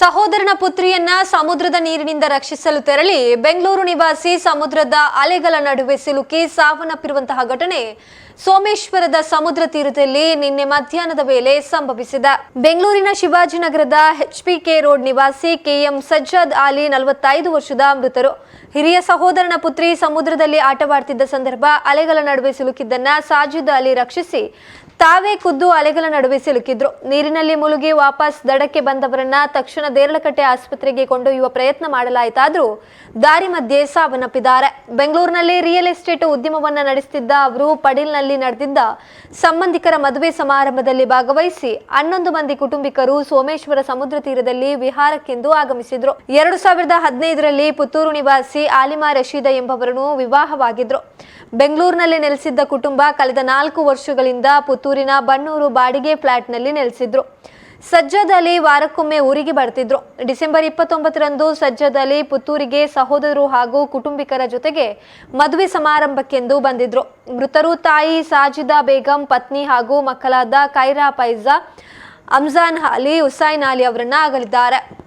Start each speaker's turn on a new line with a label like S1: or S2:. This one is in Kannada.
S1: ಸಹೋದರನ ಪುತ್ರಿಯನ್ನ ಸಮುದ್ರದ ನೀರಿನಿಂದ ರಕ್ಷಿಸಲು ತೆರಳಿ ಬೆಂಗಳೂರು ನಿವಾಸಿ ಸಮುದ್ರದ ಅಲೆಗಳ ನಡುವೆ ಸಿಲುಕಿ ಸಾವನ್ನಪ್ಪಿರುವಂತಹ ಘಟನೆ ಸೋಮೇಶ್ವರದ ಸಮುದ್ರ ತೀರದಲ್ಲಿ ನಿನ್ನೆ ಮಧ್ಯಾಹ್ನದ ವೇಳೆ ಸಂಭವಿಸಿದೆ. ಬೆಂಗಳೂರಿನ ಶಿವಾಜಿನಗರದ ಎಚ್ಪಿಕೆ ರೋಡ್ ನಿವಾಸಿ ಕೆಎಂ ಸಜ್ಜಾದ್ ಆಲಿ ನಲವತ್ತೈದು ವರ್ಷದ ಮೃತರು. ಹಿರಿಯ ಸಹೋದರನ ಪುತ್ರಿ ಸಮುದ್ರದಲ್ಲಿ ಆಟವಾಡ್ತಿದ್ದ ಸಂದರ್ಭ ಅಲೆಗಳ ನಡುವೆ ಸಿಲುಕಿದ್ದನ್ನ ಸಾಜಿದ್ ಅಲಿ ರಕ್ಷಿಸಿ ತಾವೇ ಖುದ್ದು ಅಲೆಗಳ ನಡುವೆ ಸಿಲುಕಿದ್ರು. ನೀರಿನಲ್ಲಿ ಮುಳುಗಿ ವಾಪಸ್ ದಡಕ್ಕೆ ಬಂದವರನ್ನ ತಕ್ಷಣ ದೇರಳಕಟ್ಟೆ ಆಸ್ಪತ್ರೆಗೆ ಕೊಂಡೊಯ್ಯುವ ಪ್ರಯತ್ನ ಮಾಡಲಾಯಿತಾದರೂ ದಾರಿ ಮಧ್ಯೆ ಸಾವನ್ನಪ್ಪಿದ್ದಾರೆ. ಬೆಂಗಳೂರಿನಲ್ಲಿ ರಿಯಲ್ ಎಸ್ಟೇಟ್ ಉದ್ಯಮವನ್ನ ನಡೆಸುತ್ತಿದ್ದ ಅವರು ಪಡೀಲ್ನಲ್ಲಿ ನಡೆದಿದ್ದ ಸಂಬಂಧಿಕರ ಮದುವೆ ಸಮಾರಂಭದಲ್ಲಿ ಭಾಗವಹಿಸಿ ಹನ್ನೊಂದು ಮಂದಿ ಕುಟುಂಬಿಕರು ಸೋಮೇಶ್ವರ ಸಮುದ್ರ ತೀರದಲ್ಲಿ ವಿಹಾರಕ್ಕೆಂದು ಆಗಮಿಸಿದ್ರು. ಎರಡು ಸಾವಿರದ ಹದಿನೈದರಲ್ಲಿ ಪುತ್ತೂರು ನಿವಾಸಿ ಆಲಿಮಾ ರಶೀದ ಎಂಬವರನ್ನು ವಿವಾಹವಾಗಿದ್ರು. ಬೆಂಗಳೂರಿನಲ್ಲಿ ನೆಲೆಸಿದ್ದ ಕುಟುಂಬ ಕಳೆದ ನಾಲ್ಕು ವರ್ಷಗಳಿಂದ ಪುತ್ತೂರಿನ ಬಣ್ಣೂರು ಬಾಡಿಗೆ ಫ್ಲಾಟ್ನಲ್ಲಿ ನೆಲೆಸಿದ್ರು. ಸಜ್ಜದ್ ಅಲಿ ವಾರಕ್ಕೊಮ್ಮೆ ಊರಿಗೆ ಬರ್ತಿದ್ರು. ಡಿಸೆಂಬರ್ ಇಪ್ಪತ್ತೊಂಬತ್ತರಂದು ಸಜ್ಜದಲ್ಲಿ ಪುತ್ತೂರಿಗೆ ಸಹೋದರರು ಹಾಗೂ ಕುಟುಂಬಿಕರ ಜೊತೆಗೆ ಮದುವೆ ಸಮಾರಂಭಕ್ಕೆಂದು ಬಂದಿದ್ರು. ಮೃತರು ತಾಯಿ ಸಾಜಿದಾ ಬೇಗಂ, ಪತ್ನಿ ಹಾಗೂ ಮಕ್ಕಳಾದ ಕೈರಾ ಪೈಜಾ, ಅಮ್ಜಾನ್ ಅಲಿ, ಹುಸೈನ್ ಅಲಿ ಅವರನ್ನ ಅಗಲಿದ್ದಾರೆ.